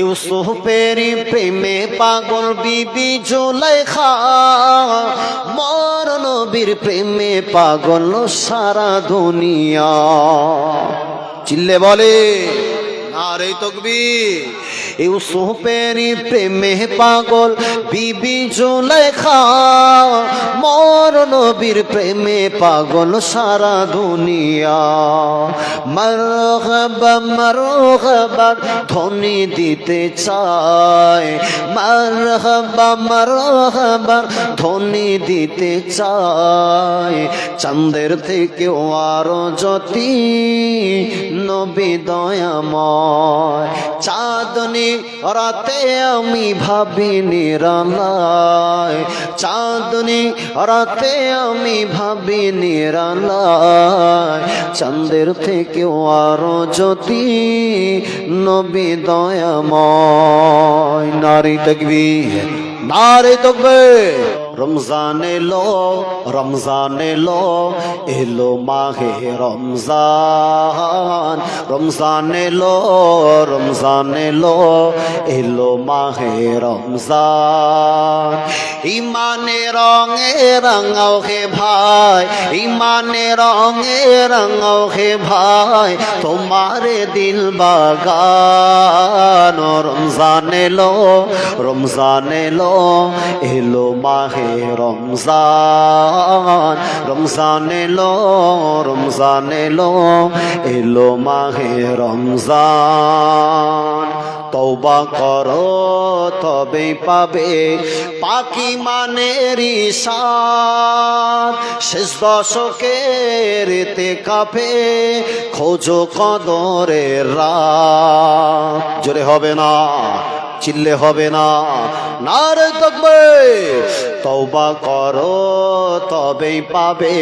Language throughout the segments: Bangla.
ইউসুফের প্রেমে পাগল বিবি জুলাইখা মর নবীর প্রেমে পাগল সারা দুনিয়া। চিল্লে বলে আরে তকবি ইউসুফের প্রেমে পাগল, বিবি জুলাইখা, মর নবীর প্রেমে পাগল সারা দুনিয়া। মারহাবা মারহাবা ধ্বনি দিতে চায়। মারহাবা মারহাবা ধ্বনি দিতে চায়। চাঁদের থেকেও আরও জ্যোতি, নবী দয়াময়। চাঁদনি রাতে আমি ভাবি নিরালায় চাঁদনি রাতে আমি ভাবি নিরালায় চাঁদের থেকেও আরও যদি নবী দয়াময়। নারী দেখবি নারী দেখবে রমজান এলো রমজান এলো এলো মাহে রমজান। রমজান এলো রমজান এলো এলো মাহে রমজান। ইমানে রঙে রঙাও হে ভাই, ইমানে রঙে রঙাও হে ভাই, তোমারে দিল বাগান। রমজান এলো রমজান এলো এলো মাহে রমজান রমজান এলো রমজান এলো এলো মাহে রমজান। তৌবা করো তবে পাবে পাকি মানের শেষ দশকের তে কাপে খোঁজো কদরের রাত। জোরে হবে না, চিল্লে হবে না। নারে তকবে তওবা করো, তবেই পাবে।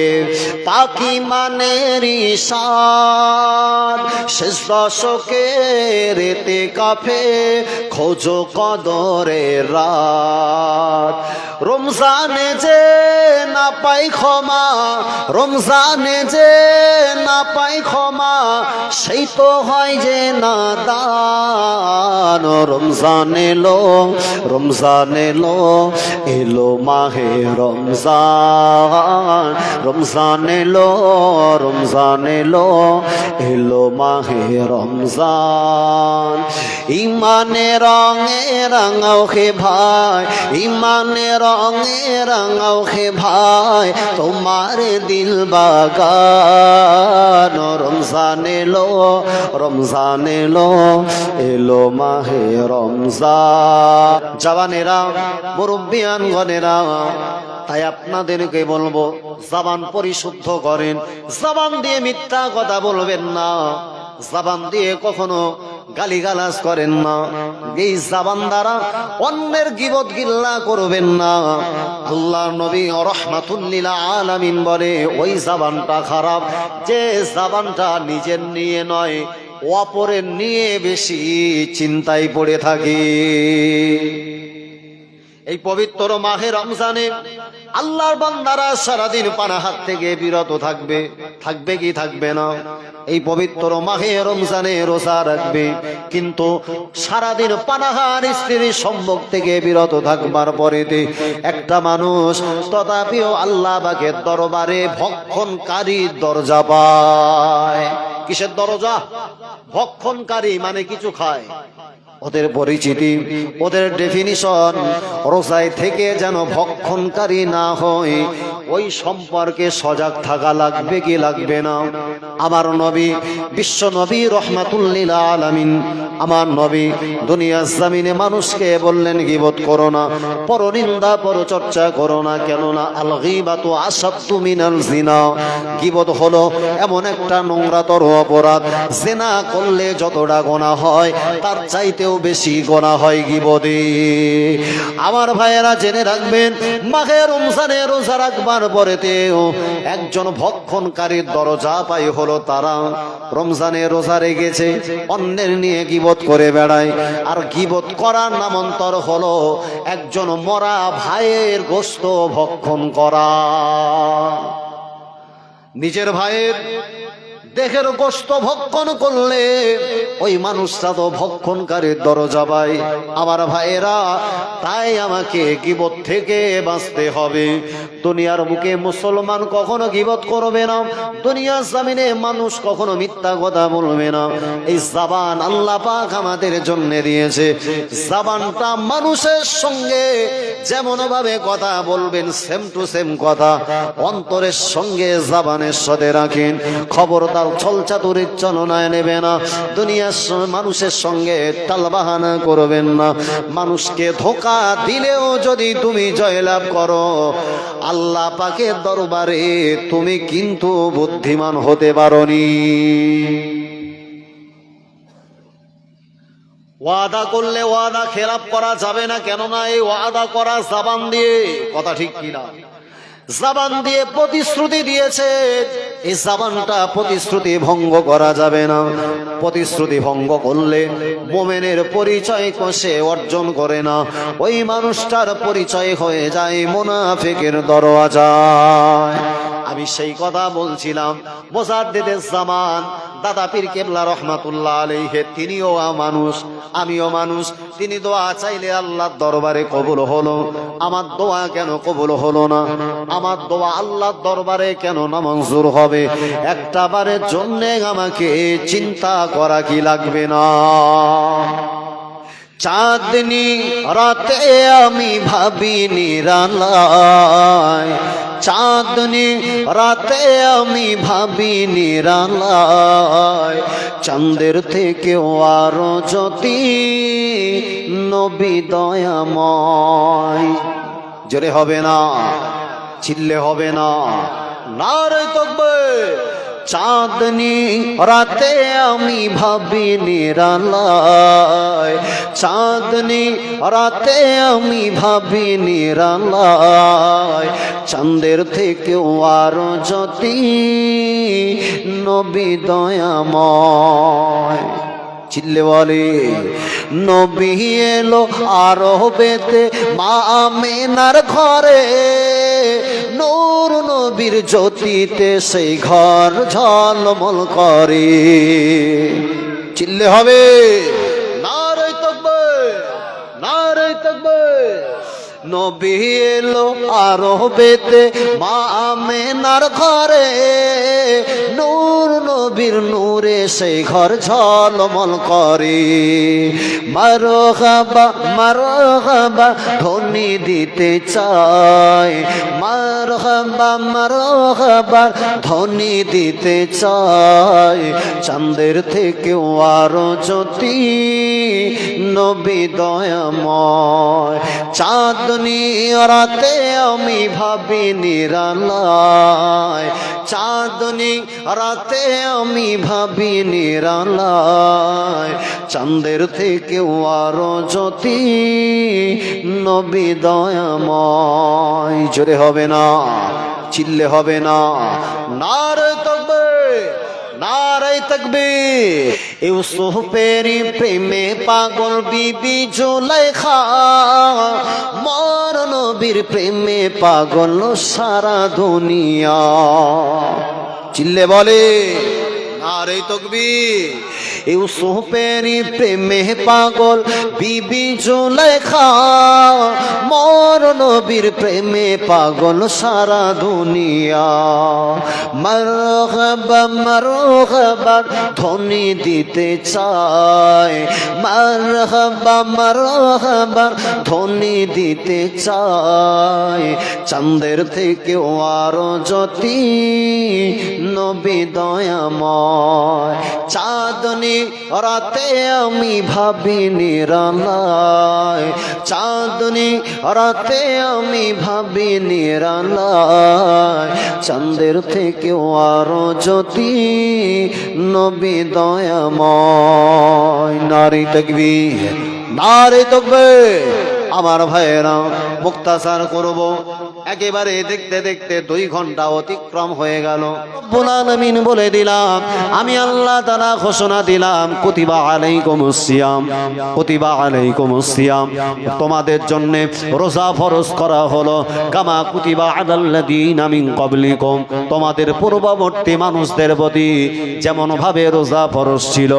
পাকি মানের শেষ দশকের তে কাফে খোঁজো কদরে রাত। রমজানে যে না পাই ক্ষমা, রমজানে যে না পাই ক্ষমা, সেই তো হয় যে না দান রমজান এলো রমজান এলো এলো মাহে রমজান রমজান এলো রমজান এলো এলো মাহে রমজান। ইমানে রঙে রঙাও হে ভাই, ইমানে রঙে রঙাও হে ভাই, তোমার দিল বাগান। রমজান এলো রমজান এলো এলো মাহে রমজান। জওয়ানেরা মুরব্বিয়ান গনেরা তাই আপনাদেরকে বলব, জবান পরিশুদ্ধ করেন। জবান দিয়ে মিথ্যা কথা বলবেন না। জবান দিয়ে কখনো গালিগালাজ করেন না। এই জাবান দ্বারা অন্যের গিবত গিল্লা করবেন না। আল্লাহ নবী রহমাতুল্লিল আলামিন বলে, ওই জাবানটা খারাপ। যে জাবানটা নিজের নিয়ে নয়, অপরের নিয়ে বেশি চিন্তায় পড়ে থাকে। এই পবিত্র মাহে রমজানে আল্লাহর বান্দারা সারাদিন পানাহাত থেকে বিরত থাকবে থাকবে কি থাকবে না? এই পবিত্র মাহে রমজানে রোজা রাখবে, কিন্তু সারাদিন পানাহার স্ত্রীর সম্মুখ থেকে বিরত থাকবার পরেতে একটা মানুষ তথাপিও আল্লাহ বাগের দরবারে ভক্ষণকারী দরজা পায়। কিসের দরজা? ভক্ষণকারী মানে কিছু খায়। ওদের পরিচিতি, ওদের ডেফিনিশন রোজায় থেকে যেন ভক্ষণকারী না হয়, ওই সম্পর্কে সজাগ থাকা লাগবে কি লাগবে না? আমার নবী, বিশ্ব নবী রহমাতুল্লিল আলামিন, আমার নবী দুনিয়া জামিনে মানুষকে বললেন, গিবত করো না পরনিন্দা পরচর্চা করো না, কেননা আল গিবাতু আসাদ্দু মিনাল জিনা। গিবত হলো এমন একটা নোংরাতর অপরাধ, জেনা করলে যতটা গোনা হয়, তার চাইতেও বেশি গোনা হয় গিবদে আমার ভাইয়েরা জেনে রাখবেন মাঘে রমজানে রোজা রাখবার পরেতেও একজন ভক্ষণকারীর দরজা পাই হলো তারা। রমজানে রোজা রেগেছে অন্যের নিয়ে গিবত করে বেড়ায়। আর গিবত করার নামান্তর হলো একজন মরা ভাইয়ের গোস্ত ভক্ষণ করা। নিজের ভাইয়ের দেহের গোস্ত ভক্ষণ করলে ওই মানুষটা তো ভক্ষণকারীর দরজা পাই আমার ভাইয়েরা, তাই আমাকে গিবত থেকে বাঁচতে হবে। দুনিয়ার বুকে মুসলমান কখনো গিবত করবে না, দুনিয়ার জামিনে মানুষ কখনো মিথ্যা কথা বলবে না। এই জাবান আল্লাহ পাক আমাদের জন্য দিয়েছে। জাবানটা মানুষের সঙ্গে যেমন ভাবে কথা বলবেন সেম টু সেম কথা। অন্তরের সঙ্গে জাবানের সাথে রাখেন। খবরদার ছলচাতুরির চলনায় নেবে না। দুনিয়ার মানুষের সঙ্গে টালবাহানা করবেন না। মানুষকে ধোকা দিলেও যদি তুমি জয়লাভ করো আল্লাহ পাকের দরবারে তুমি কিন্তু বুদ্ধিমান হতে পারোনি। ওয়াদা করলে ওয়াদা খেলাপ করা যাবে না, কেননা এই ওয়াদা করা সাবান দিয়ে, কথা ঠিক কিনা? জাবান দিয়ে প্রতিশ্রুতি দিয়েছে। এই জাবানটা প্রতিশ্রুতি ভঙ্গ করা যাবে না। প্রতিশ্রুতি ভঙ্গ করলে মোমেনের পরিচয় কষে অর্জন করে না। ওই মানুষটার পরিচয় হয়ে যায় মোনাফেকের দরওয়াজা আমি সেই কথা বলছিলাম। মোজাদ্দেদের জামান দাদা পীর কেবলা রহমাতুল্লাহ আলাইহে, তিনিও মানুষ, আমিও মানুষ। তিনি দোয়া চাইলে আল্লাহর দরবারে কবুল হলো। আমার দোয়া কেন কবুল হলো না? আমার দোয়া আল্লাহর দরবারে কেন না মঞ্জুর হবে? একটা বারের জন্য আমাকে চিন্তা করা কি লাগবে না? চাঁদনি রাতে আমি ভাবি নিরালায় চাঁদনি রাতে আমি ভাবি নিরালায় চাঁদের থেকেও আরও যদি নবী দয়াময়। জোরে হবে না, চিল্লে হবে না। না রে চাঁদনি রাতে আমি ভাবি নিরালায়। চাঁদনি রাতে আমি ভাবি নিরালায়। চাঁদের থেকেও আরও জ্যোতি নবী দয়াময়। চিল্লে বলে, নবী এলো আরও বেতে মা আমেনার ঘরে। নূর নবীর জ্যোতিতে সেই ঘর ঝলমল করে। চিল্লে হবে। নারে তকবে নারে তকবে নবী এলো আরও বেতে মা আমেনার ঘরে। নূর নবীর নূরে সেই ঘর ঝলমল করে। মারো খাবা মারো খাবা ধ্বনি দিতে চায়। মার খাবা মারো খাবা ধ্বনি দিতে চায়। চাঁদের থেকেও আরও জ্যোতি, নবী দয়াময়। চাঁদনি রাতে আমি ভাবি নিরালায় চাঁদনি রাতে আমি ভাবি নিরালায় চাঁদের থেকেও আরও জ্যোতি, নবী দয়াময়। জোরে হবে না, চিল্লে হবে না। নারে তকবে নারাই তকবে পেরি প্রেমে পাগল বিবি জুলাইখা। মর নবীর প্রেমে পাগল সারা দুনিয়া। চিল্লে বলে নারে তকবি ইউসুফের প্রেমে পাগল, বিবি জুলাইখা, মর নবীর প্রেমে পাগল সারা দুনিয়া। মারহাবা মারহাবা ধ্বনি দিতে চায়। মারহাবা মারহাবা ধ্বনি দিতে চায়। চাঁদের থেকেও আরও জ্যোতি, নবী দয়াময়। চাঁদনি রাতে আমি ভাবি নিরালায় চাঁদনি রাতে আমি ভাবি নিরালায় চাঁদের থেকেও আরও যদি নবী দয়াময়। নারী তকবি নারী তকবে আমার ভাইয়েরা মুক্তাচার করব। একেবারে দেখতে দেখতে দুই ঘণ্টা অতিক্রম হয়ে গেল। রব্বুল আলামিন বলে দিলাম, আমি আল্লাহ তাআলা ঘোষণা দিলাম, কুতিবা আলাইকুমুস সিয়াম, কুতিবা আলাইকুমুস সিয়াম। তোমাদের জন্য রোজা ফরজ করা হলো, কামা কুতিবা আলাল্লাযীনা মিন ক্বাবলিকুম। তোমাদের পূর্ববর্তী মানুষদের প্রতি যেমন ভাবে রোজা ফরজ ছিল,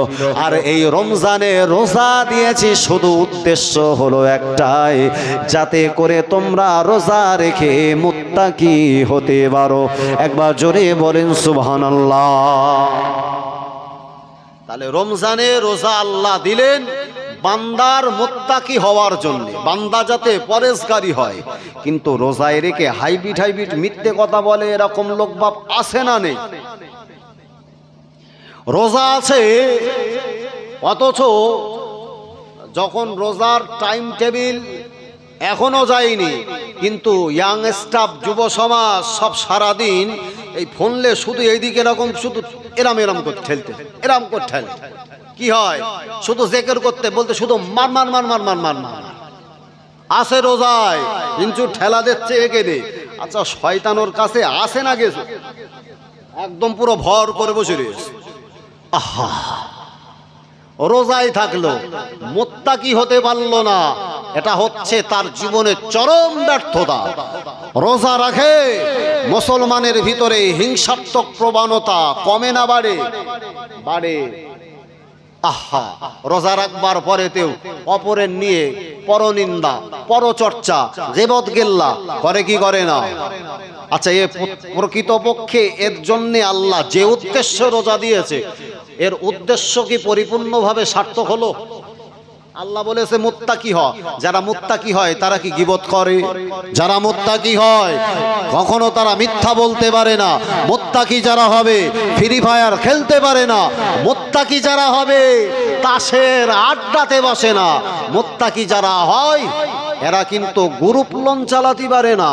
আর এই রমজানে রোজা দিয়েছি, শুধু উদ্দেশ্য হলো একটাই যাতে করে তোমরা রোজা রেখে মুত্তাকি হতে পারো। একবার জোরে বলেন, সুবহানাল্লাহ। তাহলে রমজানে রোজা আল্লাহ দিলেন বান্দার মোত্তাকি হওয়ার জন্য। বান্দা যাতে পরেশগারি হয়, কিন্তু রোজায় রেখে হাইবিট হাইবিট মিথ্যে কথা বলে এরকম লোক বাপ আছে না নেই? রোজা আছে, অথচ যখন রোজার টাইম টেবিল এখনও যায়নি। কিন্তু ইয়াং স্টাফ যুব সমাজ সব সারাদিন এই ফোনলে শুধু এইদিকে এরকম, শুধু এরাম এরাম করে ঠেলতে, এরাম করে ঠেলে। কি হয়? শুধু জেকের করতে বলতে শুধু মার মার মার মার মার মার মার। আসে রোজায় কিন্তু ঠেলা দিচ্ছে একে দে আচ্ছা শয়তানোর কাছে আসে না গেছে একদম পুরো ভর করে বসে রয়েছে। আহা! রোজায় থাকল মোত্তা কি হতে পারল না। এটা হচ্ছে তার জীবনের চরম ব্যর্থতা। রোজা রাখে, মুসলমানের ভিতরে হিংসাত্মক প্রবণতা কমে না, বাড়ে। বাড়ে। আহা, রোজা রাখবার পরেতেও অপরের নিয়ে পরনিন্দা, পরচর্চা জেবত গেল্লা করে কি করে না? আচ্ছা এ প্রকৃতপক্ষে এর জন্যে আল্লাহ যে উদ্দেশ্য রোজা দিয়েছে, এর উদ্দেশ্য কি পরিপূর্ণভাবে সার্থক হলো? আল্লাহ বলেছে, মুত্তাকি হ। যারা মুত্তাকি হয়, তারা কি গিবত করে? যারা মুত্তাকি হয়, কখনো তারা মিথ্যা বলতে পারে না। মুত্তাকি যারা হবে ফ্রি ফায়ার খেলতে পারে না। মুত্তাকি যারা হবে, তাসের আড্ডাতে বসে না। মুত্তাকি যারা হয়, এরা কিন্তু গ্রুপ লোন চালাতে পারে না।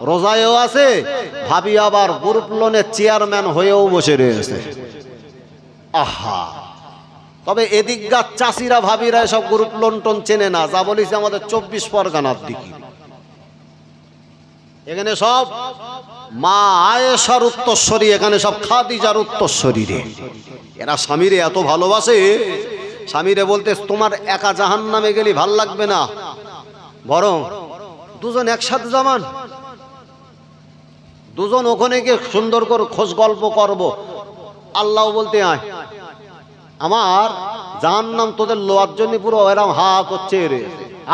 রোজায়ও আছে, ভাবি আবার গ্রুপ লোনের চেয়ারম্যান হয়েও বসে রয়েছে। আহা! তবে এদিককার চাষিরা, ভাবিরা সব গ্রুপ লন্টন চেনে না। যা বলিস আমাদের চব্বিশ পরগানার দিকে। এখানে সব মা আয়েশার উত্তরস্বরী, এখানে সব খাদিজার উত্তরস্বরী রে। এরা স্বামীরে এত ভালোবাসে, স্বামীরে বলতে তোমার একা জাহান নামে গেলে ভালো লাগবে না। বরং দুজন একসাথে জামান দুজন ওখানে গিয়ে সুন্দর করে খোঁজ গল্প করব। আল্লাহ বলতে আয়। আমার যার নাম তোদের লোয়ার জন্য পুরো এরম হা করছে রে।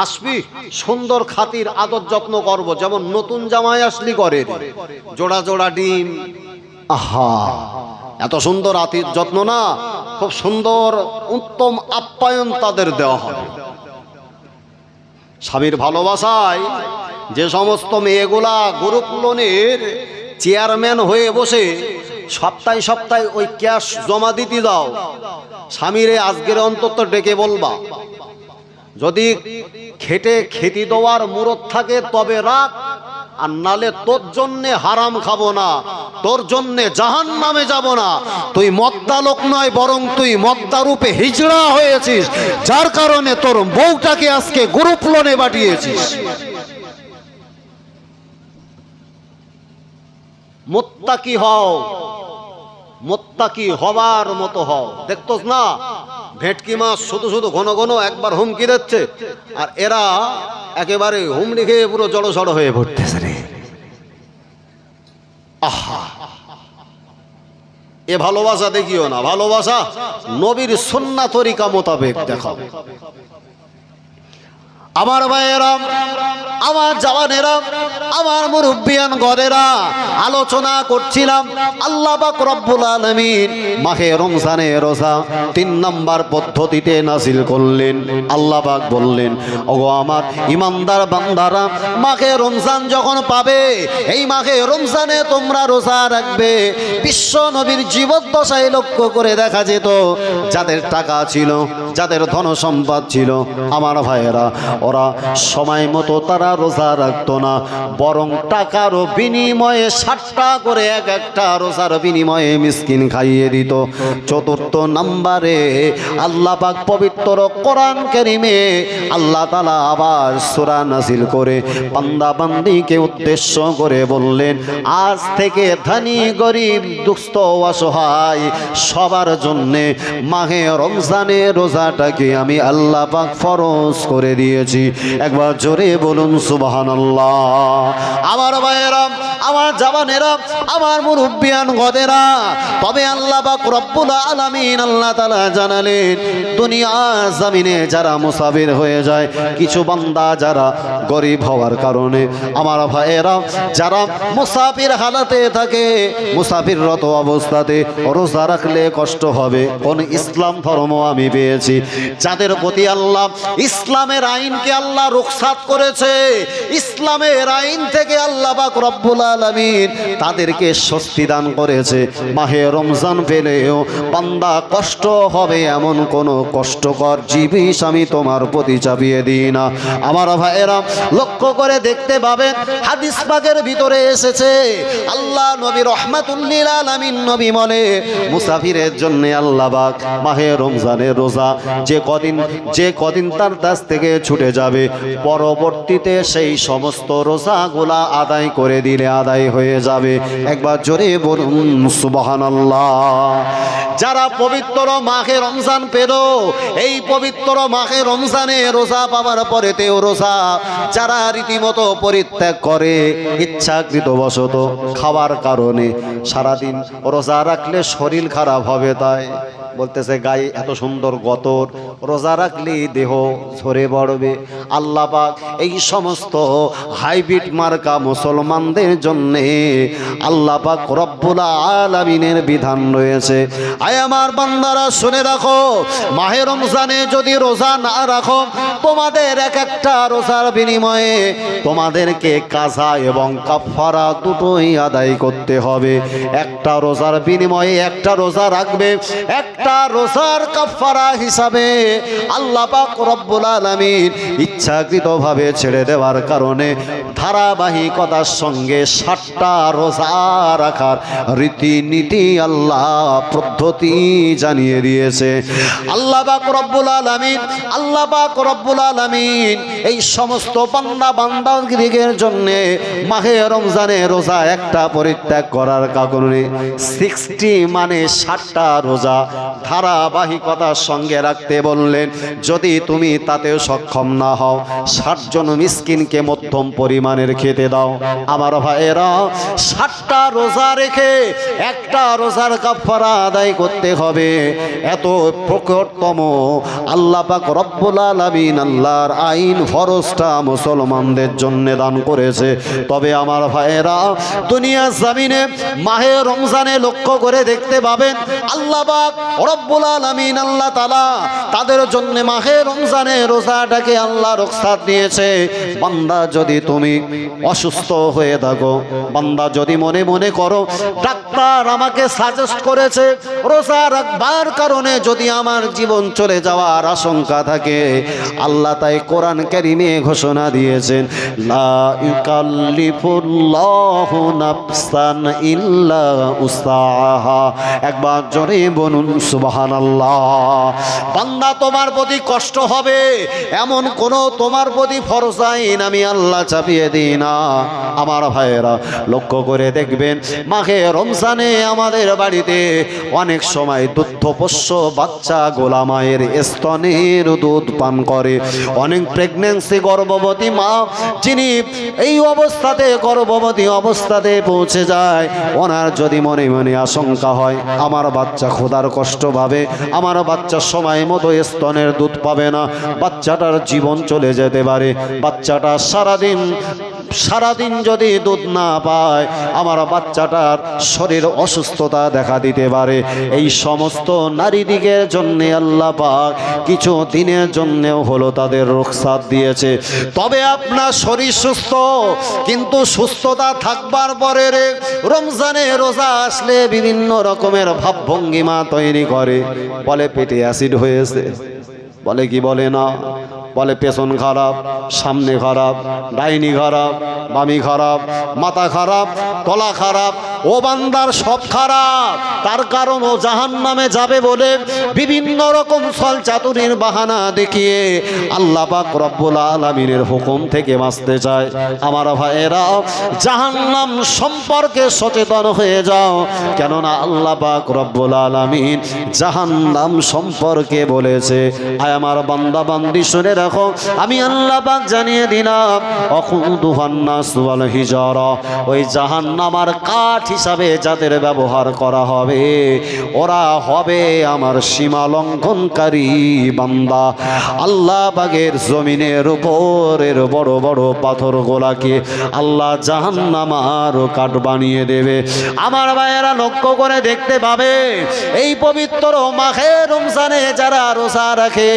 আসবি, সুন্দর খাতির, আদর যত্ন করব, যেমন নতুন জামাই আসলি করে জোড়া জোড়া ডিম। আহা, এত সুন্দর আতির যত্ন না, খুব সুন্দর, উত্তম আপ্যায়ন তাদের দেওয়া হবে। স্বামীর ভালোবাসায় যে সমস্ত মেয়েগুলা গ্রুপ চেয়ারম্যান হয়ে বসে সপ্তাহে সপ্তাহে ওই ক্যাশ জমা দিতে দাও। স্বামীরে আজকের অন্তত ডেকে বলবা, যদি খেটে খেতে দেওয়ার মুরত থাকে তবে রাখ, আর নালে তোর জন্যে হারাম খাব না, তোর জন্যে জাহান নামে যাব না। তুই মদ্দা লোক নয়, বরং তুই মদ্দা রূপে হিজড়া হয়েছিস, যার কারণে তোর বউটাকে আজকে গ্রুপ লোনে পাঠিয়েছিস। মোত্তাকি হও। মোত্তাকি হবার মতো হও। দেখতোস না? ভেটকি মাছ শুধু শুধু ঘন ঘন একবার হুমকি দিচ্ছে, আর এরা একেবারে হুমড়ি খেয়ে পুরো জড়সড় হয়ে পড়তেছে রে। আহা! এ ভালোবাসা দেখিও না। ভালোবাসা নবীর সন্না তরিকা মোতাবেক দেখাও। আমার ভাইয়েরা, আমার জওয়ানেরা, আমার মুরব্বিয়ান ঘরেরা আলোচনা করছিলাম আল্লাহ পাক রব্বুল আলামিন মাহে রমজানে রোজা তিন নাম্বার পদ্ধতিতে নাজিল করলেন। আল্লাহ পাক বললেন, ওগো আমার ইমানদার বান্দারা, মাহে রমজান যখন পাবে, এই মাহে রমজানে তোমরা রোজা রাখবে। বিশ্ব নবীর জীবদ্দশায় লক্ষ্য করে দেখা যেত, যাদের টাকা ছিল, যাদের ধন সম্পদ ছিল, আমার ভাইয়েরা ওরা সময় মতো তারা রোজা রাখতো না। বরং টাকারও বিনিময়ে ষাটটা করে এক একটা রোজার বিনিময়ে মিসকিন খাইয়ে দিত। চতুর্থ নাম্বারে আল্লাহ পাক পবিত্র কোরআন কারিমে আল্লাহ তালা আবার সূরা নাজিল করে বান্দা বান্দিকে উদ্দেশ্য করে বললেন, আজ থেকে ধনী, গরিব, দুস্থ, অসহায় সবার জন্যে মাহে রমজানে রোজাটাকে আমি আল্লাহ পাক ফরজ করে দিয়েছি। একবার জোরে বলুন, সুবহানাল্লাহ। আমার ভাইয়েরা, আমার জাবানেরা, আমার মুরব্বিয়ান গদেরা, তবে আল্লাহ পাক রব্বুল আলামিন আল্লাহ তাআলা জানালেন, দুনিয়া জমিনে যারা মুসাফির হয়ে যায়, কিছু বান্দা যারা গরিব হওয়ার কারণে। আমার ভাইয়েরা, যারা মুসাফির হালাতে থাকে, মুসাফিররত অবস্থাতে রোজা রাখলে কষ্ট হবে। কোন ইসলাম ধর্ম আমি পেয়েছি। যাদের প্রতি আল্লাহ ইসলামের আইনকে আল্লাহ রুখসাত করেছে, ইসলামের আইন থেকে আল্লাহ পাক রব্বুল আলামিন তাদেরকে স্বস্তি দান করেছে। মাহে রমজান পেলেও বান্দা কষ্ট হবে এমন কোনো কষ্টকর জিনিস আমি তোমার প্রতি চাপিয়ে দিই না। আমার ভাইয়েরা, লক্ষ্য করে দেখতে পাবেন, হাদিস পাকের ভিতরে এসেছে, আল্লাহ নবী রহমাতুল্লিল আলামিন নবী বলে মুসাফিরের জন্য আল্লাহ পাক মাহে রমজানের রোজা যে কদিন যে কদিন তার কাছ থেকে ছুটে যাবে। পরবর্তীতে সেই সমস্ত রোজাগুলা আদায় করে দিলে আদায় হয়ে যাবে। একবার জোরে বলুন, সুবহানাল্লাহ। যারা পবিত্র মাহে রমজান পেল, এই পবিত্র মাহে রমজানে রোজা পাওয়ার পরে তেও রোজা। যারা রীতিমতো পরিত্যাগ করে ইচ্ছাকৃত বশত খাবার কারণে সারাদিন রোজা রাখলে শরীর খারাপ হবে তাই বলতেছে, গায়ে এত সুন্দর গতর। রোজা রাখলেই দেহ ঝরে পড়বে। আল্লাহ পাক এই সমস্ত হাইব্রিড মার্কা মুসলমানদের জন্যে আল্লাহ পাক রব্বুল আলামিনের বিধান রয়েছে। আয় আমার বান্দারা, শুনে রাখো, মাহে রমজানে যদি রোজা না রাখো, তোমাদের এক একটা রোজার বিনিময়ে তোমাদেরকে কাজা এবং কাফারা দুটোই আদায় করতে হবে। একটা রোজার বিনিময়ে একটা রোজা রাখবে, একটা রোজার কাফারা হিসাবে আল্লাহ পাক রব্বুল আলামিন ইচ্ছাকৃতভাবে ছেড়ে দেওয়ার কারণে ধারাবাহিকতার সঙ্গে ষাটটা রোজা রাখার রীতিনীতি আল্লাহ পদ্ধতি জানিয়ে দিয়েছে। আল্লাহ পাক রব্বুল আলামিন, আল্লাহ পাক রব্বুল আলামিন এই সমস্ত বান্দা বান্দাগিরিকের জন্য মাহে রমজানে রোজা একটা পরিত্যাগ করার কারণে সিক্সটি মানে ষাটটা রোজা ধারাবাহিকতার সঙ্গে রাখতে বললেন, যদি তুমি তাতেও সক্ষম না হও, ষাট জন মিসকিনকে মধ্যম পরিমাণের খেতে দাও। আমার ভাইয়েরা ষাটটা রোজা রেখে একটা রোজার কাফারা আদায় করতে হবে। এত প্রকটতম আল্লাহ পাক রব্বুল আলামিন আল্লাহর আইন ফরজটা মুসলমানদের জন্য দান করেছে। তবে আমার ভাইয়েরা, দুনিয়া জামিনে মাহে রমজানে লক্ষ্য করে দেখতে পাবেন, আল্লাহ পাক রব্বুল আলামিন আল্লাহ তাআলা তাদের জন্য মাহে রমজানে রোজাটাকে আল্লাহ রক্ষাত দিয়েছে। বান্দা, যদি তুমি অসুস্থ হয়ে থাকো। বান্দা, যদি মনে মনে করো, ডাক্তার আমাকে সাজেস্ট করেছে, রোজা রাখবার কারণে যদি আমার জীবন চলে যাওয়ার আশঙ্কা থাকে, আল্লাহ তাই কোরআন ঘোষণা দিয়েছেন একবার বলুন বান্দা, তোমার প্রতি কষ্ট হবে। এমন কোন তোমার প্রতি ফরজ আইন আমি আল্লাহ চাপিয়ে দিই না আমার ভাইয়েরা, লক্ষ্য করে দেখবেন, মাঘে রমজানে আমাদের বাড়িতে অনেক সময় দুগ্ধপোষ্য বাচ্চা গোলামায়ের স্তনের দুধ পান করে। অনেক প্রেগনেন্সি গর্ভবতী মা, যিনি এই অবস্থাতে, গর্ভবতী অবস্থাতে পৌঁছে যায়, ওনার যদি মনে মনে আশঙ্কা হয়, আমার বাচ্চা খোদার কষ্ট পাবে, আমার বাচ্চা সময় মতো স্তনের দুধ পাবে না, বাচ্চাটার জীবন চলে যেতে পারে, বাচ্চাটা সারাদিন সারাদিন যদি দুধ না পায়, আমার বাচ্চাটার শরীর অসুস্থতা দেখা দিতে পারে। এই সমস্ত নারীদিগের জন্য আল্লাহ পাক কিছু দিনের জন্যেও হলো তাদের রোগসাত দিয়েছে। তবে আপনার শরীর সুস্থ, কিন্তু সুস্থতা থাকবার পরে রে রমজানে রোজা আসলে বিভিন্ন রকমের ভাবভঙ্গিমা তৈরি করে। বলে পেটে অ্যাসিড হয়েছে। বলে কি বলে না? বলে পেছন খারাপ, সামনে খারাপ, ডাইনি খারাপ, বামি খারাপ, মাথা খারাপ তলা খারাপ, ও বান্দার সব খারাপ। তার কারণ ও জাহান নামে যাবে বলে বিভিন্ন রকম ছল চাতুরির বাহানা দেখিয়ে আল্লাহ পাক রব্বুল আলমিনের হুকুম থেকে বাঁচতে চায়। আমার ভাইয়েরা, জাহান্নাম সম্পর্কে সচেতন হয়ে যাও। কেননা আল্লাহ পাক রব্বুল আলমিন জাহান্নাম সম্পর্কে বলেছে। আয় আমার বান্দা, বান্দি, শুনে রাখো আমি আল্লাহ পাক জানিয়ে দিলাম অকুদুহান্নাস ওয়াল হিজারা ওই জাহান্নামার কাঠ হিসাবে যাদের ব্যবহার করা হবে, ওরা হবে আমার সীমা লঙ্ঘনকারী বান্দা। আল্লাহ বাগের জমিনের উপরের বড় বড় পাথর গোলাকে আল্লাহ জাহান্নামার কাঠ বানিয়ে দেবে। আমার ভাইয়েরা লক্ষ্য করে দেখতে পাবে, এই পবিত্র মাখে রমজানে যারা রোজা রাখে,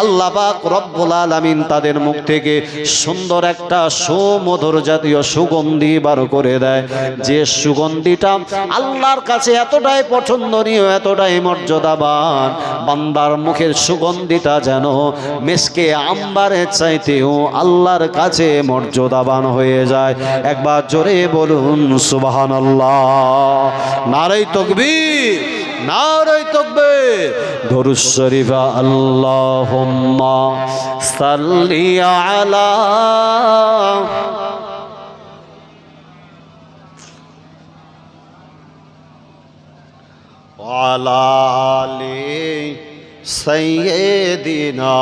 আল্লাহ পাক রব্বুল আলামিন তাদের মুখ থেকে সুন্দর একটা সুমধুর জাতীয় সুগন্ধি বার করে দেয়। যে সুগন্ধিটা আল্লাহর কাছে এতটাই পছন্দনীয়, এতটাই মর্যাদাবান, বান্দার মুখের সুগন্ধিটা যেন মেসকে আম্বারের চাইতেও আল্লাহর কাছে মর্যাদাবান হয়ে যায়। একবার জোরে বলুন সুবাহান আল্লাহ নারাই তকবীর। নারাই তকবে দরুদ শরীফ আল্লাহুম্মা সাল্লি আলা আলা আলি সাইয়্যিদিনা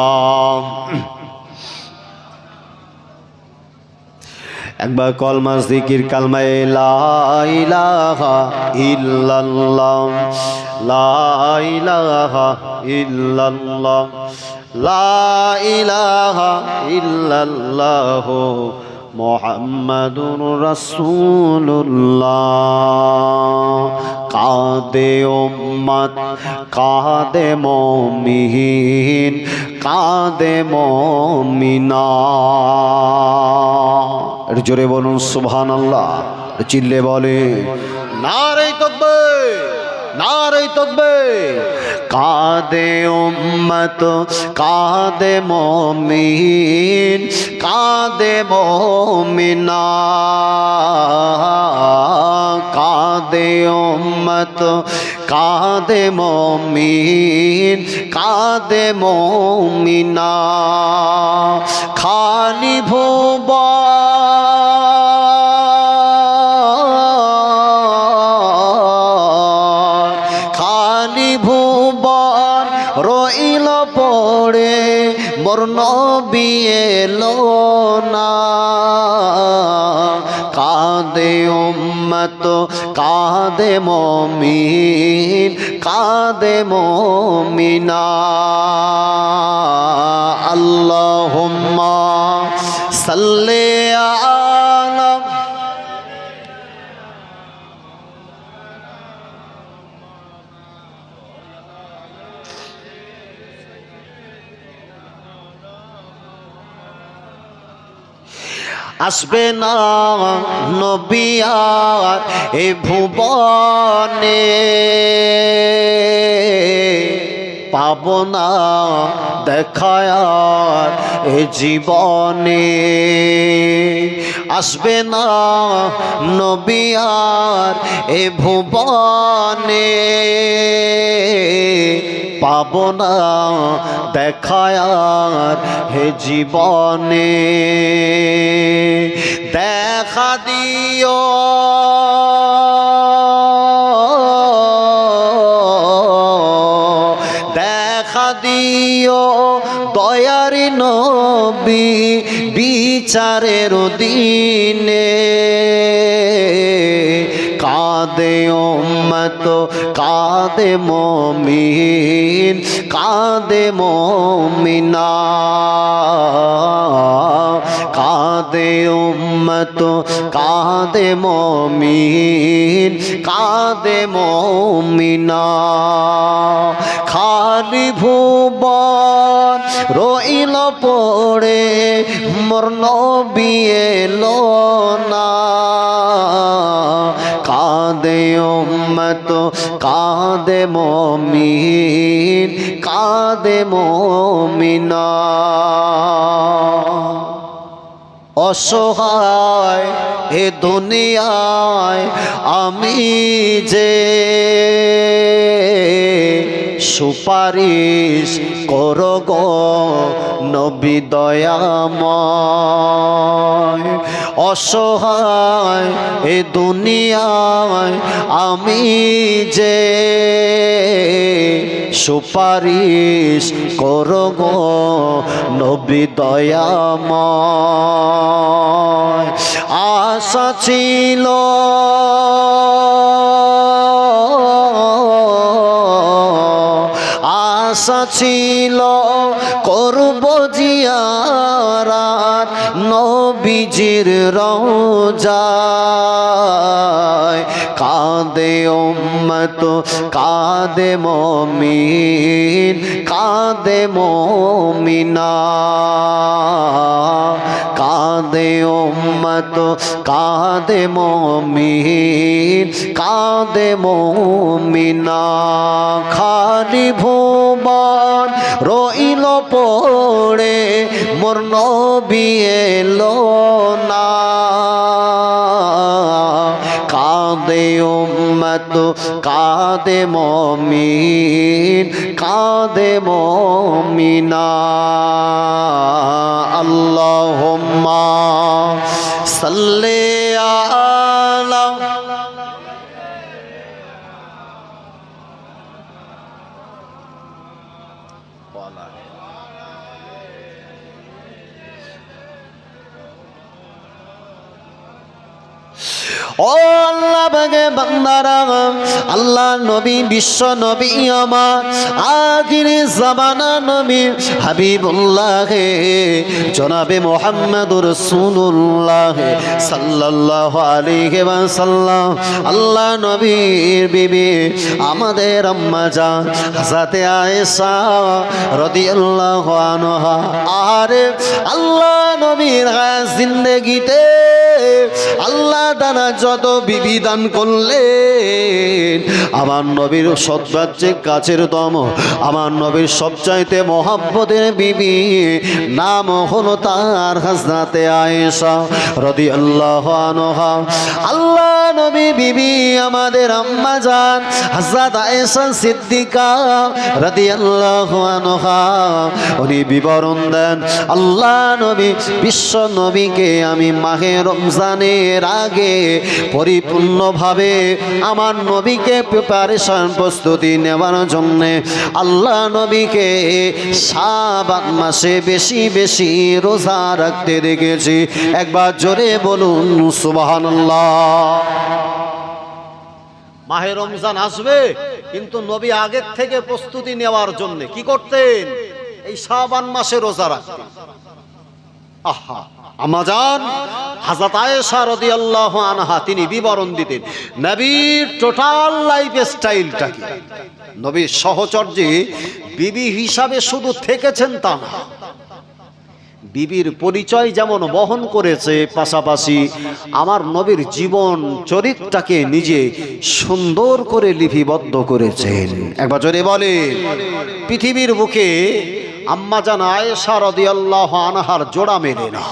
একবার কলমাস দিকির কালমায়, লা ইল্লাল্লাহ, লা ইলাহা ইল্লাল্লাহ, লা ইলাহা ইল্লাল্লাহ, মোহাম্মদুর রাসূলুল্লাহ, কাদে উম্মত, কাদে মমিন, কাদে মমিনা। জোরে বলুন সুবহান আল্লাহ চিল্লে বলে তকবে নারে তকবে কাদে উম্মত, কাদে মমিন, কাদে মমিনা। কাদে উম্মত, কাদে মমিন, কাদে মমিনা। খালি ভুবা বিয়েলো না। কাঁদে উম্মত কাঁদে মমিন কাঁদে মমিনা। আল্লাহ সাল্লে আলা আসবে না নবিয়ার এ ভুবনে। পাব না দেখায়ার এ জীবনে। আসবে না নবিয়ার এ ভুবনে। পাব না দেখায়ার হে জীবনে। দেখা দিও। দেখা দিও দয়ারি নবী বিচারের দিনে। কাদে উম্মত কাদে মমিন, কাদে মমিনা, কাদে উম্মত, কাদে মমিন, কাদে মমিনা। খালি ভুবন রইল পড়ে মর্ণ বিয়েলো না। কাদে উম্মত কাদে মমিন কাঁদে মমিনা। অসহায় এ দুনিয়ায় আমি যে সুপারিশ কর নবী দয়াময়। অসহায় এ দুনিয়ায় আমি যে সুপারিশ কর গো নবী দয়াময়। আশা ছিল আশা ছিল করব জিয়ারাত নবীজির রোজায় কাঁদে উম্মত, কাঁদে মমিন, কাঁদে মমিনা। কাঁদে উম্মত, কাঁদে মমিন, কাঁদে মমিনা। খালি ভুবন রইল পড়ে, মোর নবী এলো না। উম্মত কাঁদে মমিন কাঁদে মমিনা। আল্লাহুম্মা সাল্লি আলা আল্লাহ বাগে বান্দারা, আল্লাহ নবী, বিশ্ব নবী, আমার আখির জামানা নবী হাবিবুল্লাহ, জনাবে মোহাম্মদুর রসুল্লাহ সাল্লাল্লাহু আলাইহি ওয়াসাল্লাম। আল্লাহ নবীর বিবি আমাদের আম্মা জান, হযরতে আয়েশা রাদিয়াল্লাহু আনহা। আরে আল্লাহ নবীর জিন্দেগিতে আল্লাহ দানা যত বিবি দান করলেন। আমার নবীর সদ্রাজ্যে কাছের দম, আমার নবীর সবচাইতে মহাব্বতের বিবি, নাম হলো তার হাসনাতে আয়েশা রদি আল্লাহ আনহা। আল্লাহ নবী বিবি, আমাদের আম্মা যান হাজরাত আয়েশা সিদ্দিকা রদি আল্লাহ আনহা, উনি বিবরণ দেন, আল্লাহ নবী বিশ্ব নবীকে আমি মাহে রমজানের আগে পরিপূর্ণভাবে আমার নবীকে প্রিপারেশন প্রস্তুতি নেওয়ার জন্য আল্লাহ নবীকে সাবান মাসে বেশি বেশি রোজা রাখতে দেখেছি। একবার জোরে বলুন, সুবহানাল্লাহ। মাহে রমজান আসবে, কিন্তু নবী আগের থেকে প্রস্তুতি নেওয়ার জন্য কি করতেন? এই শাবান মাসে রোজা রাখতেন। আহা! আমাজান হাজাত আয়েশা রাদিয়াল্লাহু আনহা, তিনি বিবরণ দিতেন, নবীর টোটাল লাইফ স্টাইলটা কি? নবীর সহচর্যে বিবি হিসাবে শুধু থেকেছেন তা না। বিবির পরিচয় যেমন বহন করেছে, পাশাপাশি আমার নবীর জীবন চরিত্রটাকে নিজে সুন্দর করে লিপিবদ্ধ করেছেন। একবার জোরে বলে পৃথিবীর বুকে আম্মাজান আয়েশা রাদিয়াল্লাহু আনহার জোড়া মেলে না।